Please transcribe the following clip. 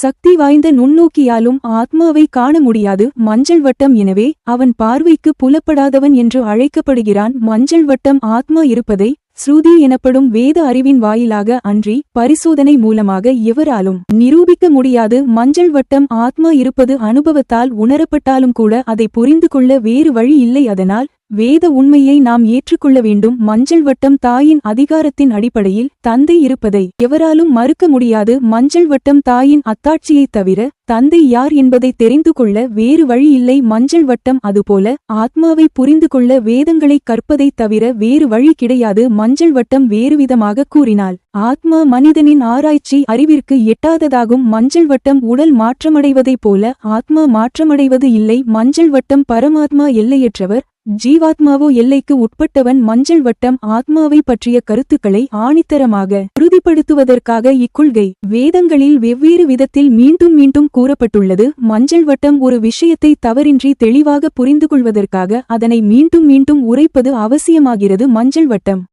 சக்தி வாய்ந்த நுண்ணோக்கியாலும் ஆத்மாவை காண முடியாது. மஞ்சள் வட்டம் எனவே அவன் பார்வைக்கு புலப்படாதவன் என்று அழைக்கப்படுகிறான். மஞ்சள் வட்டம் ஆத்மா இருப்பதை ஸ்ருதி எனப்படும் வேத அறிவின் வாயிலாக அன்றி பரிசோதனை மூலமாக எவராலும் நிரூபிக்க முடியாது. மஞ்சள் வட்டம் ஆத்மா இருப்பது அனுபவத்தால் உணரப்பட்டாலும் கூட அதை புரிந்து கொள்ள வேறு வழி இல்லை. அதனால் வேத உண்மையை நாம் ஏற்றுக்கொள்ள வேண்டும். மஞ்சள் வட்டம் தாயின் அதிகாரத்தின் அடிப்படையில் தந்தை இருப்பதை எவராலும் மறுக்க முடியாது. மஞ்சள் வட்டம் தாயின் அத்தாட்சியைத் தவிர தந்தை யார் என்பதை தெரிந்து கொள்ள வேறு வழி இல்லை. மஞ்சள் வட்டம் அதுபோல ஆத்மாவை புரிந்து கொள்ள வேதங்களை கற்பதைத் தவிர வேறு வழி கிடையாது. மஞ்சள் வட்டம் வேறுவிதமாக கூறினாள். ஆத்மா மனிதனின் ஆராய்ச்சி அறிவிற்கு எட்டாததாகும். மஞ்சள் வட்டம் உடல் மாற்றமடைவதைப் போல ஆத்மா மாற்றமடைவது இல்லை. மஞ்சள் வட்டம் பரமாத்மா எல்லையற்றவர். ஜீவாத்மாவோ எல்லைக்கு உட்பட்டவன் மஞ்சள் வட்டம் ஆத்மாவை பற்றிய கருத்துக்களை ஆணித்தரமாக உறுதிப்படுத்துவதற்காக இக்கொள்கை வேதங்களில் வெவ்வேறு விதத்தில் மீண்டும் மீண்டும் கூறப்பட்டுள்ளது. மஞ்சள் வட்டம் ஒரு விஷயத்தை தவறின்றி தெளிவாக புரிந்து கொள்வதற்காக அதனை மீண்டும் மீண்டும் உரைப்பது அவசியமாகிறது. மஞ்சள் வட்டம்